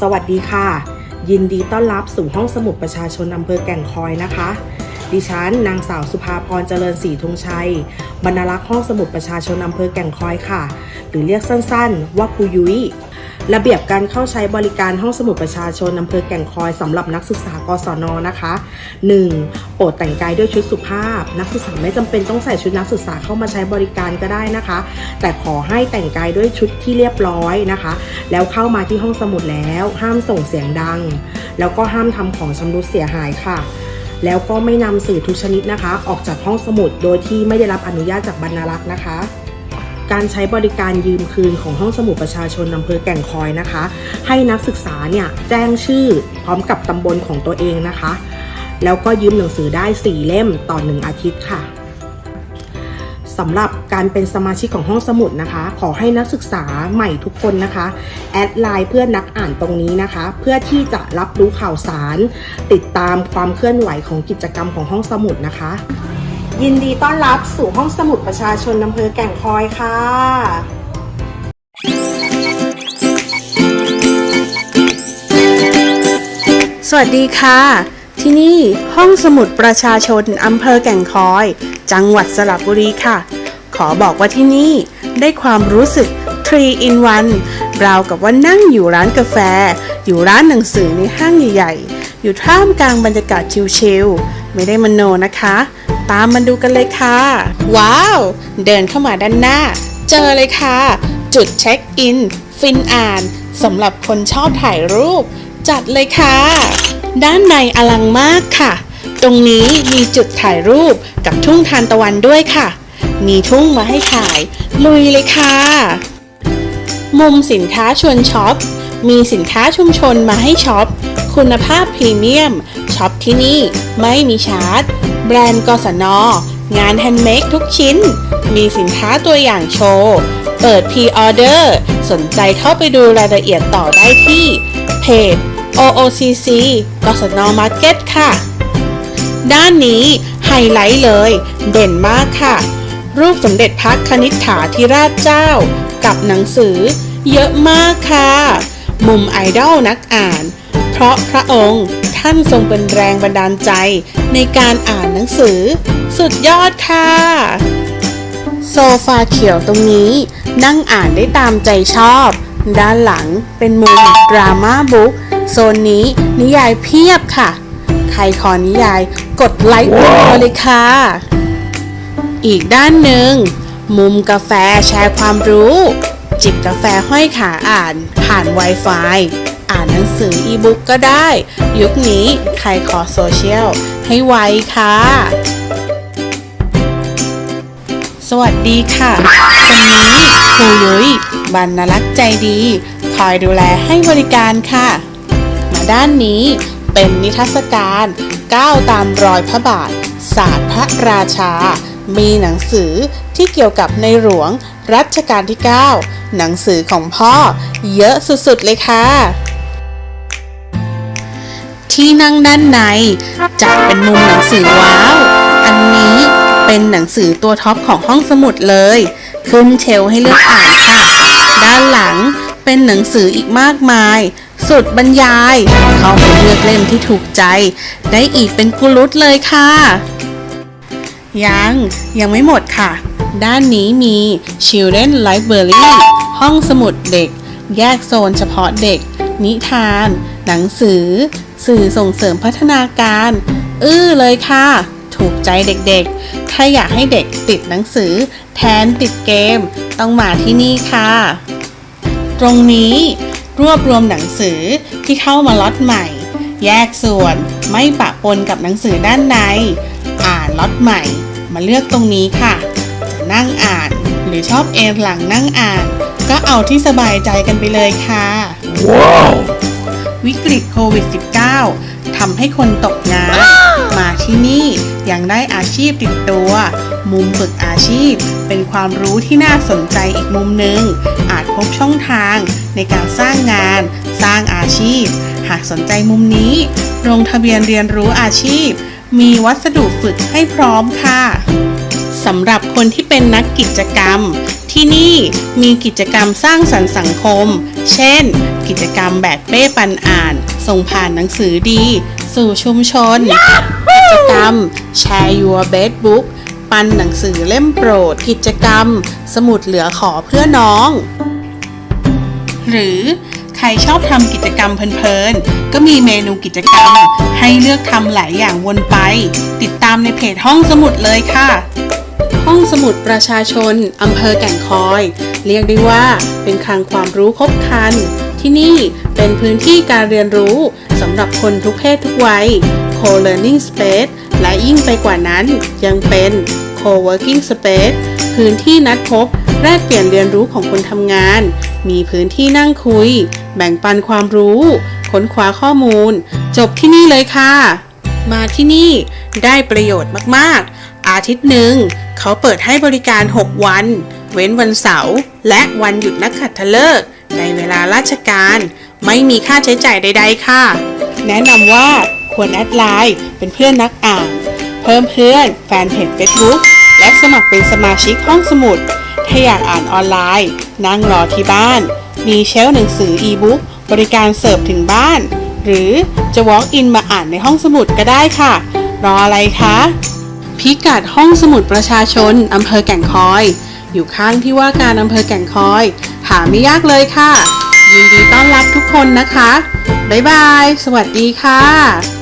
สวัสดีค่ะ ยินดีต้อนรับสู่ห้องสมุดประชาชนอำเภอแก่งคอยนะคะ ดิฉันนางสาวสุภาพรเจริญศรีธงชัย บรรลักษ์ห้องสมุดประชาชนอำเภอแก่งคอยค่ะ หรือเรียกสั้นๆ ว่าครูยุ้ยระเบียบการเข้าใช้บริการห้องสมุดประชาชนอำเภอแก่งคอยสำหรับนักศึกษากศนนะคะ 1. โปรดแต่งกายด้วยชุดสุภาพ นักศึกษาไม่จำเป็นต้องใส่ชุดนักศึกษาเข้ามาใช้บริการก็ได้นะคะ แต่ขอให้แต่งกายด้วยชุดที่เรียบร้อยนะคะ แล้วเข้ามาที่ห้องสมุดแล้ว ห้ามส่งเสียงดัง แล้วก็ห้ามทำของชำรุดเสียหายค่ะแล้วก็ไม่นำสื่อทุกชนิดนะคะ ออกจากห้องสมุดโดยที่ไม่ได้รับอนุญาตจากบรรณารักษ์นะคะ การใช้บริการยืมคืนของห้องสมุดประชาชนอำเภอแก่งคอยนะคะ ให้นักศึกษาเนี่ยแจ้งชื่อพร้อมกับตำบลของตัวเองนะคะ แล้วก็ยืมหนังสือได้ 4 เล่มต่อ 1 อาทิตย์ค่ะสำหรับการเป็นสมาชิกของห้องสมุดนะคะ ขอให้นักศึกษาใหม่ทุกคนนะคะ แอดไลน์เพื่อนนักอ่านตรงนี้นะคะ เพื่อที่จะรับรู้ข่าวสาร ติดตามความเคลื่อนไหวของกิจกรรมของห้องสมุดนะคะ ยินดีต้อนรับสู่ห้องสมุดประชาชนอำเภอแก่งคอยค่ะสวัสดีค่ะ ที่นี่ห้องสมุดประชาชนอำเภอแก่งคอย จังหวัดสระบุรีค่ะ ขอบอกว่าที่นี่ได้ความรู้สึก3 in 1ราวกับว่านั่งอยู่ร้านกาแฟ อยู่ร้านหนังสือในห้างใหญ่ๆ อยู่ท่ามกลางบรรยากาศชิลๆ ไม่ได้มโนนะคะ ตามมาดูกันเลยค่ะ ว้าว เดินเข้ามาด้านหน้า เจอเลยค่ะ จุดเช็คอิน ฟินอ่านสำหรับคนชอบถ่ายรูป จัดเลยค่ะ ด้านในอลังมากค่ะ ตรงนี้มีจุดถ่ายรูปกับทุ่งทานตะวันด้วยค่ะ มีทุ่งมาให้ถ่าย ลุยเลยค่ะ มุมสินค้าชวนช็อป มีสินค้าชุมชนมาให้ช็อป คุณภาพพรีเมียม ช็อปที่นี่ไม่มีชาร์จ แบรนด์กศนงานแฮนด์เมดทุกชิ้น มีสินค้าตัวอย่างโชว์ เปิดพรีออเดอร์ สนใจเข้าไปดูรายละเอียดต่อได้ที่เพจ OOCC กศน Market ค่ะ ด้านนี้ไฮไลท์เลย เด่นมากค่ะ รูปสมเด็จพระคณิษฐาธิราชเจ้า กับหนังสือ เยอะมากค่ะ มุมไอดอลนักอ่าน เพราะพระองค์ท่านทรงเป็นแรงบันดาลใจในการอ่านหนังสือ สุดยอดค่ะ โซฟาเขียวตรงนี้ นั่งอ่านได้ตามใจชอบ ด้านหลังเป็นมุมดราม่าบุ๊ก โซนนี้นิยายเพียบค่ะ ใครขอนิยายกดไลค์รัวๆเลยค่ะ อีกด้านหนึ่ง มุมกาแฟแชร์ความรู้ จิบกาแฟห้อยขาอ่าน ผ่าน Wi-Fi อ่านหนังสืออีบุ๊กก็ได้ ยุคนี้ใครขอโซเชียลให้ไวค่ะ สวัสดีค่ะคนนี้ครูยุ้ยบรรณลักษ์ใจดี คอยดูแลให้บริการค่ะ มาด้านนี้เป็นนิทรรศการก้าวตามรอยพระบาท ศาสตร์พระราชา มีหนังสือที่เกี่ยวกับในหลวงรัชกาลที่ 9 หนังสือของพ่อเยอะสุดๆเลยค่ะ ที่นั่งด้านในจะเป็นมุมหนังสือว้าว อันนี้เป็นหนังสือตัวท็อปของห้องสมุดเลย ขึ้นเชลให้เลือกอ่านค่ะ ด้านหลังเป็นหนังสืออีกมากมาย สุดบรรยาย เข้าไปเลือกเล่มที่ถูกใจ ได้อีกเป็นกุลุตเลยค่ะ ยังยังไม่หมดค่ะ ด้านนี้มี Children Library ห้องสมุดเด็ก แยกโซนเฉพาะเด็ก นิทาน หนังสือ สื่อส่งเสริมพัฒนาการ อื้อเลยค่ะ ถูกใจเด็กๆ ถ้าอยากให้เด็กติดหนังสือ แทนติดเกม ต้องมาที่นี่ค่ะ ตรงนี้ รวบรวมหนังสือที่เข้ามาล็อตใหม่ แยกส่วนไม่ปะปนกับหนังสือด้านใน อ่านล็อตใหม่ มาเลือกตรงนี้ค่ะจะนั่งอ่านหรือชอบเอนหลังนั่งอ่าน ก็เอาที่สบายใจกันไปเลยค่ะวิกฤตโควิด -19 ทำให้คนตกงาน มาที่นี่ยังได้อาชีพติดตัว มุมฝึกอาชีพเป็นความรู้ที่น่าสนใจอีกมุมหนึ่ง อาจพบช่องทาง ในการสร้างงาน สร้างอาชีพ หากสนใจมุมนี้ ลงทะเบียนเรียนรู้อาชีพ มีวัสดุฝึกให้พร้อมค่ะสำหรับคนที่เป็นนักกิจกรรม ที่นี่มีกิจกรรมสร้างสรรค์สังคม เช่น กิจกรรมแบบเป้ปันอ่าน ส่งผ่านหนังสือดี สู่ชุมชน กิจกรรม Share Your Best Book ปันหนังสือเล่มโปรด กิจกรรม สมุดเหลือขอเพื่อน้อง หรือใครชอบทำกิจกรรมเพลินๆ ก็มีเมนูกิจกรรม ให้เลือกทำหลายอย่างวนไป ติดตามในเพจห้องสมุดเลยค่ะ ห้องสมุดประชาชนอำเภอแก่งคอย เรียกได้ว่าเป็นคลังความรู้ครบครัน ที่นี่เป็นพื้นที่การเรียนรู้สำหรับคนทุกเพศทุกวัย Co-learning space และยิ่งไปกว่านั้นยังเป็น Co-working space พื้นที่นัดพบแลกเปลี่ยนเรียนรู้ของคนทำงาน มีพื้นที่นั่งคุย แบ่งปันความรู้ ค้นคว้าข้อมูล จบที่นี่เลยค่ะ มาที่นี่ได้ประโยชน์มากๆ อาทิตย์หนึ่งเขาเปิดให้บริการ 6 วัน เว้นวันเสาร์และวันหยุดนักขัตฤกษ์ในเวลาราชการ ไม่มีค่าใช้จ่ายใด ๆ ค่ะ แนะนำว่าควรแอดไลน์เป็นเพื่อนนักอ่าน เพิ่มเพื่อน แฟนเพจ Facebook และสมัครเป็นสมาชิกห้องสมุด ถ้าอยากอ่านออนไลน์ นั่งรอที่บ้าน มีเชลหนังสืออีบุ๊กบริการเสิร์ฟถึงบ้าน หรือจะ walk in มาอ่านในห้องสมุดก็ได้ค่ะ รออะไรคะ พิกัดห้องสมุดประชาชนอำเภอแก่งคอย อยู่ข้างที่ว่าการอำเภอแก่งคอย หาไม่ยากเลยค่ะ ยินดีต้อนรับทุกคนนะคะ บ๊ายบาย สวัสดีค่ะ